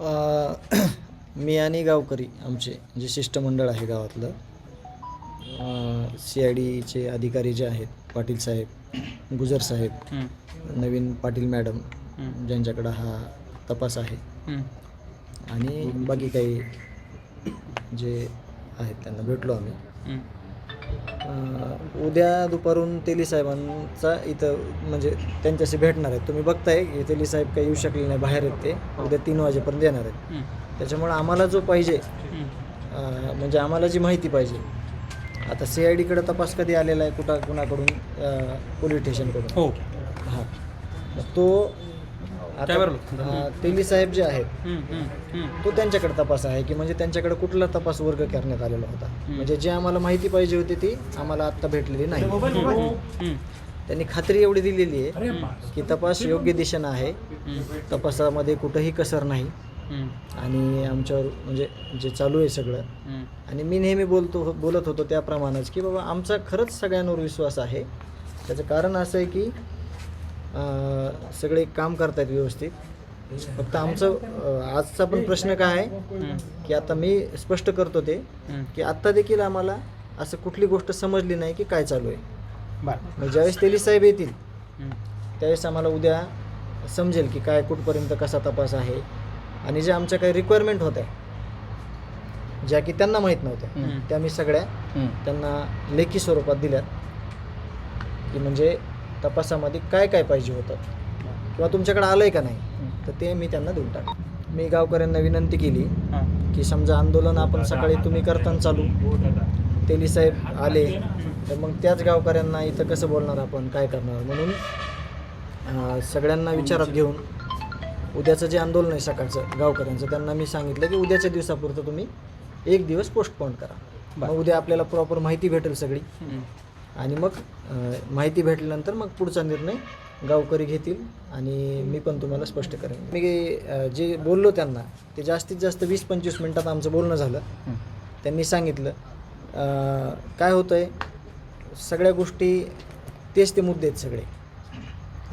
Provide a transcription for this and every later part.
मी आणि गावकरी आमचे जे शिष्टमंडळ आहे गावातलं सी आय डीचे अधिकारी जे आहेत पाटील साहेब गुजर साहेब नवीन पाटील मॅडम ज्यांच्याकडं हा तपास आहे. आणि बाकी काही जे आहेत त्यांना भेटलो आम्ही. उद्या दुपारून तेली साहेबांचा इथं म्हणजे त्यांच्याशी भेटणार आहेत. तुम्ही बघताय की तेली साहेब काही येऊ शकले नाही बाहेर आहेत ते. उद्या तीन वाजेपर्यंत येणार आहेत. हं, त्याच्यामुळे आम्हाला जो पाहिजे हं. म्हणजे आम्हाला जी माहिती पाहिजे आता सी आय डीकडे तपास कधी आलेला आहे कुठं कुणाकडून पोलीस स्टेशनकडून? हो. हां. तो आता तेली साहेब जे आहेत हं, हं, हं. तो त्यांच्याकडे तपास आहे की म्हणजे त्यांच्याकडे कुठला तपास वर्ग करण्यात आलेला होता? म्हणजे जे आम्हाला माहिती पाहिजे होती ती आम्हाला आत्ता भेटलेली नाही. हं, त्यांनी खात्री एवढी दिलेली आहे की तपास योग्य दिशेनं आहे. हं, तपासामध्ये कुठंही कसर नाही. हं, आणि आमच्यावर म्हणजे जे चालू आहे सगळं हं. आणि मी नेहमी बोलतो बोलत होतो त्याप्रमाणेच की बाबा आमचा खरंच सगळ्यांवर विश्वास आहे. त्याचं कारण असं आहे की सगळे काम करतायत व्यवस्थित फक्त आमचं आजचा पण प्रश्न काय आहे की आता मी स्पष्ट करतो ते. की आत्ता देखील आम्हाला असं कुठली गोष्ट समजली नाही की काय चालू आहे ज्यावेळेस तेली साहेब येतील त्यावेळेस आम्हाला उद्या समजेल की काय कुठपर्यंत कसा तपास आहे आणि ज्या आमच्या काही रिक्वायरमेंट होत्या ज्या की त्यांना माहीत नव्हत्या. त्या मी सगळ्या. त्यांना लेखी स्वरूपात दिल्यात की म्हणजे तपासामध्ये काय काय पाहिजे होतं? किंवा तुमच्याकडे आलं आहे का नाही? तर ते मी त्यांना देऊन टाक मी गावकऱ्यांना विनंती केली. की समजा आंदोलन आपण सकाळी तुम्ही करताना चालू. तेली साहेब आले तर मग त्याच गावकऱ्यांना इथं कसं बोलणार आपण? काय करणार? म्हणून सगळ्यांना विचारात घेऊन उद्याचं जे आंदोलन आहे सकाळचं गावकऱ्यांचं त्यांना मी सांगितलं की उद्याच्या दिवसापुरतं तुम्ही एक दिवस पोस्टपोन करा. मग उद्या आपल्याला प्रॉपर माहिती भेटेल सगळी. आणि मग माहिती भेटल्यानंतर मग पुढचा निर्णय गावकरी घेतील आणि मी पण तुम्हाला स्पष्ट करेन. मी जे बोललो त्यांना ते जास्तीत जास्त वीस पंचवीस मिनटात आमचं बोलणं झालं. त्यांनी सांगितलं काय होतं आहे सगळ्या गोष्टी तेच ते मुद्दे आहेत सगळे.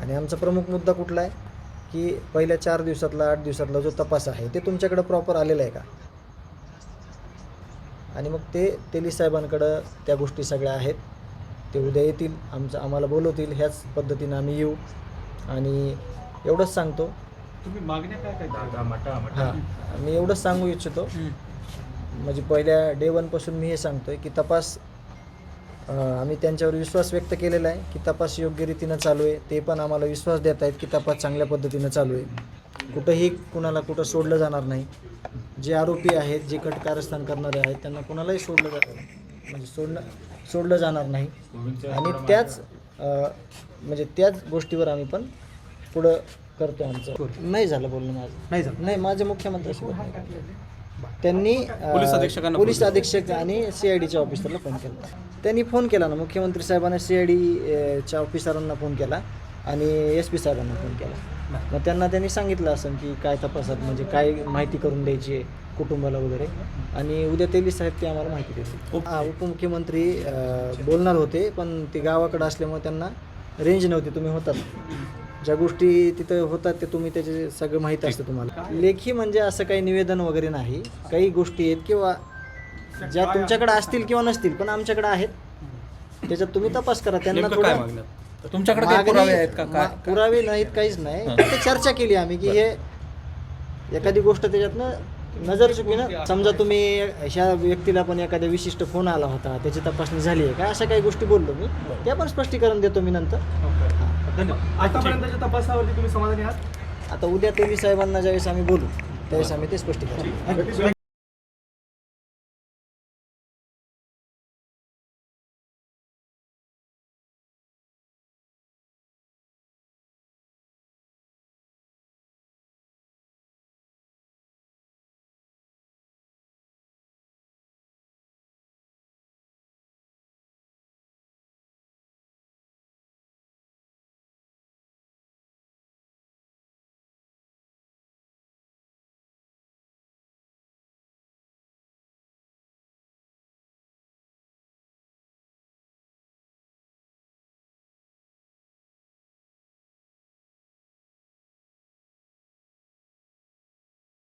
आणि आमचा प्रमुख मुद्दा कुठला आहे की पहिल्या चार दिवसातला आठ दिवसातला जो तपास आहे ते तुमच्याकडे प्रॉपर आलेला आहे का? आणि मग ते तेली साहेबांकडं त्या गोष्टी सगळ्या आहेत. ते उद्या येतील आमचं आम्हाला बोलवतील ह्याच पद्धतीनं आम्ही येऊ. आणि एवढंच सांगतो. तुम्ही मागण्या काय काय हां. मी एवढंच सांगू इच्छितो. म्हणजे पहिल्या डे वनपासून मी हे सांगतो आहे की तपास अं, आम्ही त्यांच्यावर विश्वास व्यक्त केलेला आहे की तपास योग्य रीतीनं चालू आहे. ते पण आम्हाला विश्वास देत आहेत की तपास चांगल्या पद्धतीनं चालू आहे. कुठंही कुणाला कुठं सोडलं जाणार नाही. जे आरोपी आहेत जे कट कारस्थान करणारे आहेत त्यांना कुणालाही सोडलं जात म्हणजे सोडणं सोडलं जाणार नाही. आणि त्याच म्हणजे त्याच गोष्टीवर आम्ही पण पुढं करतो आमचं. नाही झालं बोलणं माझं. नाही झालं. नाही माझे झालं. त्यांनी पोलीस अधीक्षकांना पोलीस फोन अधीक्षक आणि सी आय डीच्या ऑफिसरला फोन केला. त्यांनी फोन केला ना मुख्यमंत्री साहेबांना सी आय डीच्या ऑफिसरांना फोन केला आणि एस पी साहेबांना फोन केला. मग त्यांना त्यांनी सांगितलं असं की काय तपासात म्हणजे काय माहिती करून द्यायची आहे. कुटुंबाला वगैरे. आणि उद्या तेली साहेब ते आम्हाला माहिती देतील. हा उपमुख्यमंत्री बोलणार होते पण ते गावाकडे असल्यामुळे त्यांना रेंज नव्हती तुम्ही होतात. ज्या गोष्टी तिथं होतात ते तुम्ही त्याचे सगळं माहीत असतं तुम्हाला. लेखी म्हणजे असं काही निवेदन वगैरे नाही. काही गोष्टी आहेत किंवा ज्या तुमच्याकडे असतील किंवा नसतील पण आमच्याकडे आहेत. त्याच्यात तुम्ही तपास करा. त्यांना थोडं तुमच्याकडे पुरावे आहेत का? मा- काय पुरावे नाहीत काहीच नाही. चर्चा केली आम्ही की हे एखादी गोष्ट त्याच्यातनं नजर चुकीनं. समजा तुम्ही ह्या व्यक्तीला पण एखाद्या विशिष्ट फोन आला होता त्याची तपासणी झाली आहे का? अशा काही गोष्टी बोललो मी. त्या पण स्पष्टीकरण देतो मी नंतर. आतापर्यंतच्या तपासावरती तुम्ही समाधानी आहात? आता उद्या तेली साहेबांना ज्यावेळेस आम्ही बोलू त्यावेळेस आम्ही ते स्पष्टीकरण